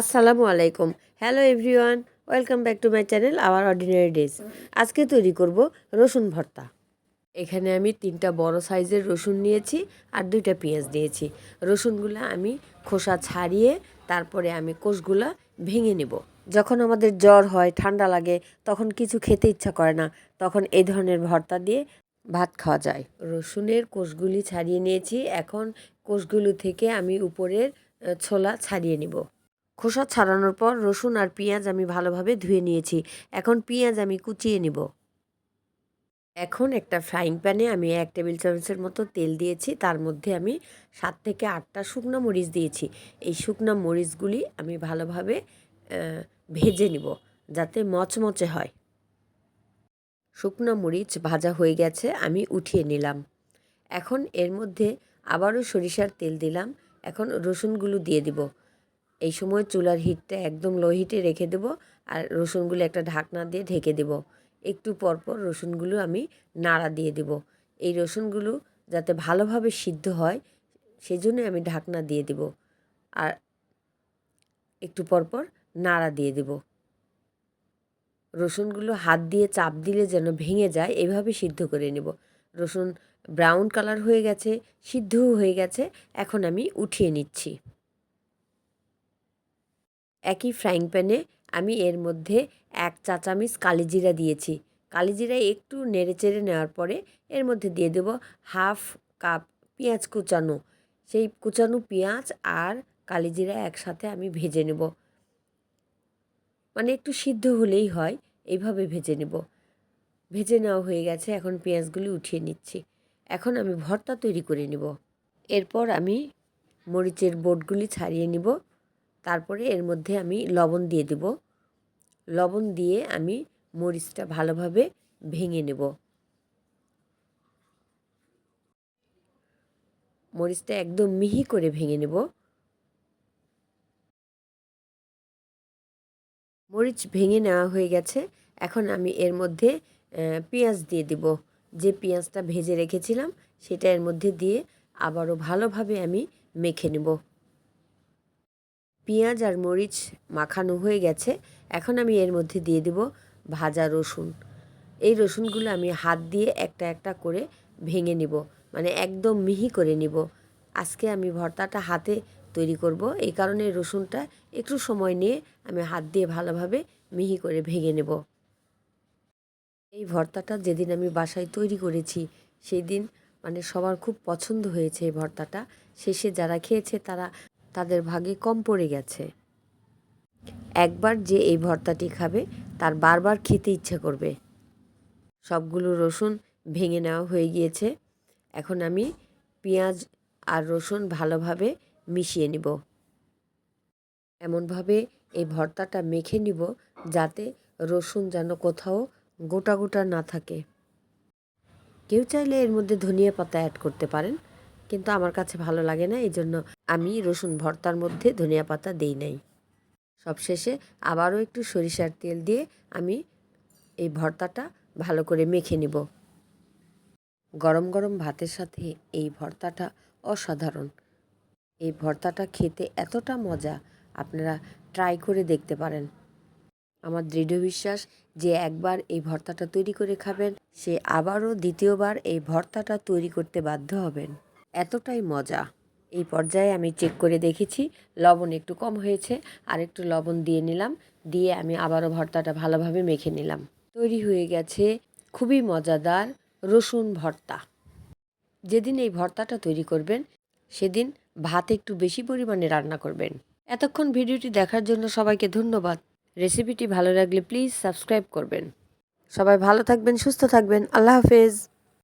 আসসালামু আলাইকুম। Hello everyone welcome back to my channel our ordinary days আজকে তৈরি করব রসুন ভর্তা। এখানে আমি তিনটা বড় সাইজের রসুন নিয়েছি আর দুইটা পেঁয়াজ দিয়েছি। রসুনগুলো আমি খোসা ছাড়িয়ে তারপরে আমি কোষগুলা ভেঙে নেব। যখন আমাদের জ্বর হয়, ঠান্ডা লাগে, তখন কিছু খেতে ইচ্ছা করে না। তখন এই ধরনের ভর্তা দিয়ে ভাত খাওয়া যায়। রসুনের কোষগুলি ছাড়িয়ে নিয়েছি। এখন কোষগুলো থেকে আমি উপরের ছোলা ছাড়িয়ে নিব। খোসা ছাড়ানোর পর রসুন আর পেঁয়াজ আমি ভালোভাবে ধুয়ে নিয়েছি। এখন পেঁয়াজ আমি কুচিয়ে নিব। এখন একটা ফ্রাইং প্যানে আমি এক টেবিল চামচের মতো তেল দিয়েছি। তার মধ্যে আমি সাত থেকে আটটা শুকনো মরিচ দিয়েছি। এই শুকনো মরিচগুলি আমি ভালোভাবে ভেজে নিব যাতে মচমচে হয়। শুকনো মরিচ ভাজা হয়ে গেছে, আমি উঠিয়ে নিলাম। এখন এর মধ্যে আবারও সরিষার তেল দিলাম। এখন রসুনগুলো দিয়ে দিব। এই সময় চুলার হিটটা একদম লো হিটে রেখে দেব আর রসুনগুলো একটা ঢাকনা দিয়ে ঢেকে দেব। একটু পরপর রসুনগুলো আমি নাড়া দিয়ে দেব। এই রসুনগুলো যাতে ভালোভাবে সিদ্ধ হয় সেই জন্য আমি ঢাকনা দিয়ে দেব। আর একটু পরপর নাড়া দিয়ে দেব। রসুনগুলো হাত দিয়ে চাপ দিলে যেন ভেঙে যায়, এভাবে সিদ্ধ করে নেব। রসুন ব্রাউন কালার হয়ে গেছে, সিদ্ধও হয়ে গেছে, এখন আমি উঠিয়ে নিচ্ছি। একই ফ্রাইং প্যানে আমি এর মধ্যে এক চা চামচ কালিজিরা দিয়েছি। কালিজিরা একটু নেড়ে চেড়ে নেওয়ার পরে এর মধ্যে দিয়ে দেব হাফ কাপ পেঁয়াজ কুচানো। সেই কুচানো পেঁয়াজ আর কালিজিরা একসাথে আমি ভেজে নেব। মানে একটু সিদ্ধ হলেই হয়, এইভাবে ভেজে নেব। ভেজে নেওয়া হয়ে গেছে, এখন পেঁয়াজগুলি উঠিয়ে নিচ্ছি। এখন আমি ভর্তা তৈরি করে নিব। এরপর আমি মরিচের বোটগুলি ছাড়িয়ে নিব। তারপরে এর মধ্যে আমি লবণ দিয়ে দেব। লবণ দিয়ে আমি মরিচটা ভালোভাবে ভেঙে নেব। মরিচটা একদম মিহি করে ভেঙে নেব। মরিচ ভেঙে নেওয়া হয়ে গেছে। এখন আমি এর মধ্যে পেঁয়াজ দিয়ে দেব। যে পেঁয়াজটা ভেজে রেখেছিলাম, সেটা এর মধ্যে দিয়ে আবারও ভালোভাবে আমি মেখে নেব। পেঁয়াজ আর মরিচ মাখানো হয়ে গেছে। এখন আমি এর মধ্যে দিয়ে দেব ভাজা রসুন। এই রসুনগুলো আমি হাত দিয়ে একটা একটা করে ভেঙে নিব মানে একদম মিহি করে নিব। আজকে আমি ভর্তাটা হাতে তৈরি করব, এই কারণে রসুনটা একটু সময় নিয়ে আমি হাত দিয়ে ভালোভাবে মিহি করে ভেঙে নেব। এই ভর্তাটা যেদিন আমি বাসায় তৈরি করেছি, সেই দিন মানে সবার খুব পছন্দ হয়েছে এই ভর্তাটা। শেষে যারা খেয়েছে তারা তাদের ভাগে কম পড়ে গেছে। একবার যে এই ভর্তাটি খাবে, তার বারবার খেতে ইচ্ছা করবে। সবগুলো রসুন ভেঙে নেওয়া হয়ে গিয়েছে। এখন আমি পেঁয়াজ আর রসুন ভালোভাবে মিশিয়ে নিব। এমনভাবে এই ভর্তাটা মেখে নিব, যাতে রসুন যেন কোথাও গোটা গোটা না থাকে। কেউ চাইলে এর মধ্যে ধনিয়া পাতা অ্যাড করতে পারেন। কিন্তু আমার কাছে ভালো লাগে না এই জন্য আমি রসুন ভর্তার মধ্যে ধনিয়া পাতা দেই নাই। সবশেষে আবারও একটু সরিষার তেল দিয়ে আমি এই ভর্তাটা ভালো করে মেখে নিব। গরম গরম ভাতের সাথে এই ভর্তাটা অসাধারণ। এই ভর্তাটা খেতে এতটা মজা, আপনারা ট্রাই করে দেখতে পারেন। আমার দৃঢ় বিশ্বাস যে একবার এই ভর্তাটা তৈরি করে খাবেন, সে আবারও দ্বিতীয়বার এই ভর্তাটা তৈরি করতে বাধ্য হবেন। এতটাই মজা। এই পর্যায়ে আমি চেক করে দেখেছি, লবণ একটু কম হয়েছে, আর একটু লবণ দিয়ে নিলাম, দিয়ে আমি আবারও ভর্তাটা ভালোভাবে মেখে নিলাম। তৈরি হয়ে গেছে খুবই মজাদার রসুন ভর্তা। যেদিন এই ভর্তাটা তৈরি করবেন, সেদিন ভাত একটু বেশি পরিমাণে রান্না করবেন। এতক্ষণ ভিডিওটি দেখার জন্য সবাইকে ধন্যবাদ। রেসিপিটি ভালো লাগলে প্লিজ সাবস্ক্রাইব করবেন। সবাই ভালো থাকবেন, সুস্থ থাকবেন। আল্লাহ হাফেজ।